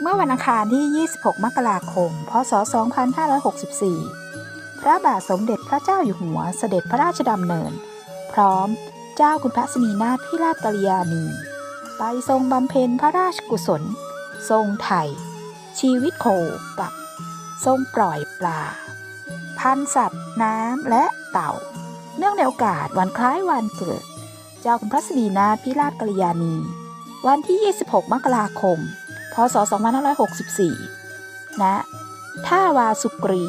เมื่อวันอังคารที่ 26 มกราคม พศ 2564 พระบาทสมเด็จพระเจ้าอยู่หัวเสด็จพระราชดำเนิน พร้อมเจ้าคุณพระสนีนาถพิราชกัลยาณีไปทรงบำเพ็ญพระราชกุศล ทรงไถ่ชีวิตโคกับ ทรงปล่อยปลา พันสัตว์ น้ำและเต่า เนื่องในโอกาสวันคล้ายวันเกิด เจ้าคุณพระสนีนาถพิราชกัลยาณี วันที่ 26 มกราคม พศ 2564 ณ ท่าวาสุกรี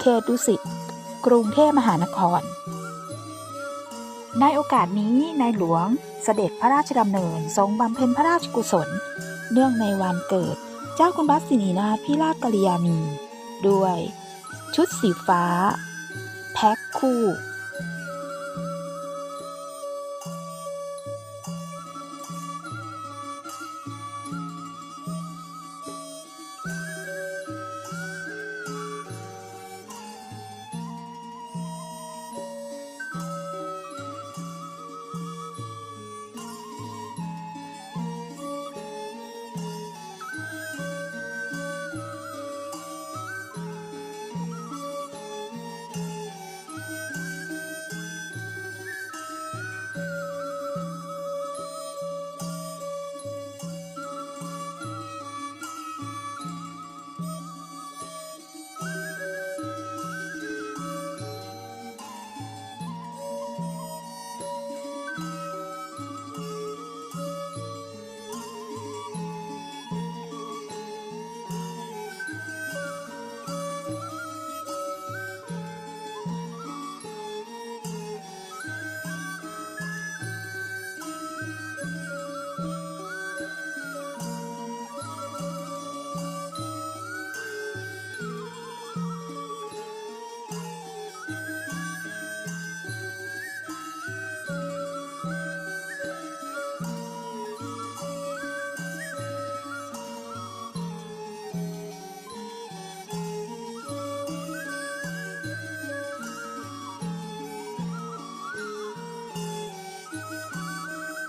เขตดุสิต กรุงเทพมหานคร ในโอกาสนี้ในหลวงเสด็จพระราชดำเนินทรงบำเพ็ญพระราชกุศล เนื่องในวันเกิดเจ้าคุณพระสินีนาพิราชกัลยาณี ด้วย ชุดสีฟ้า แพ็คคู่